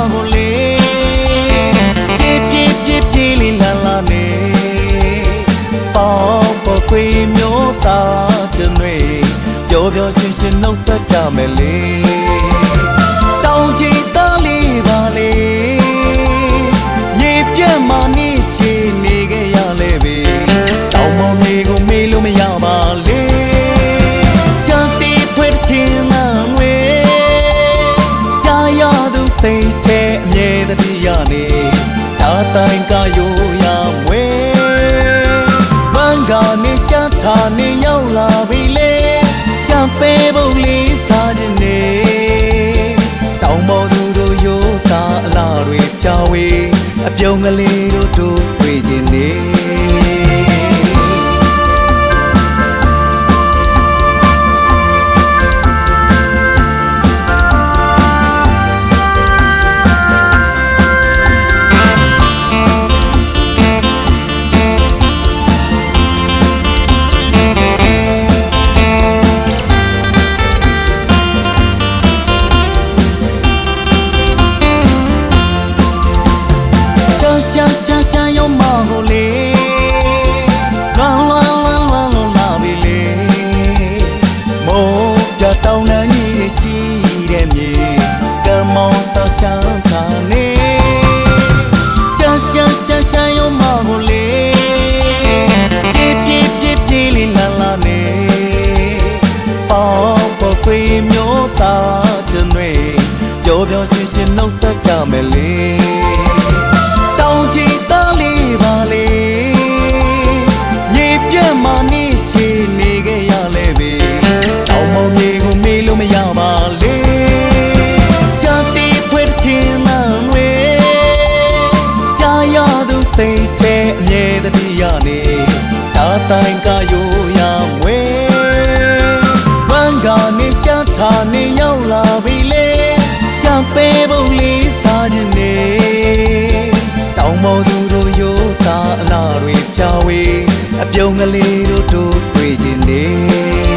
တော်ကိုလေပြေပြေပြေပြေလေးလာလာနေပေါ့ပေါ့ခွေမျိုးသားကျွေပြောပြောရှင်ရှင်နှုတ်ဆက်ကြမယ်လေ စိတ်ထဲအမြဲတည်းရနေဒါတိုင်းကရိုးရမွေဘန်ကနေရှာထားနေရောက်လာပြီလေရှာပေးဖို့လေးစားခြင်းနေတောင်ပေါ်သူတို့ရိုးသားအလားတွေပြောင်းဝေးအပြုံးကလေး ပေါပေါ်ဖေးမျိုးသားကျင်တွေပျော်ပျော်ရွှင်ရွှင်နှုတ်ဆက်ကြမယ်လေတောင်ချီသားလေးပါလေမြေပြတ်မှနေရှိနေခဲ့ရလဲပဲတောင်မောင်မြေကိုမေးလို့မရပါလေရှာတီဖွင့်ချင်းမှန်ဝေကြာရသူစိတ်ထဲအမြဲတည်းရနေဒါတိုင်းကရိုး ရှာထားနေရောက်လာပြီလေရှာပေးဖို့လေးစားခြင်းနေတောင်ပေါ်သူတို့ရိုးသားအလားတွေဖြာဝေးအပြုံးကလေးတို့တို့တွေ့ခြင်းနေ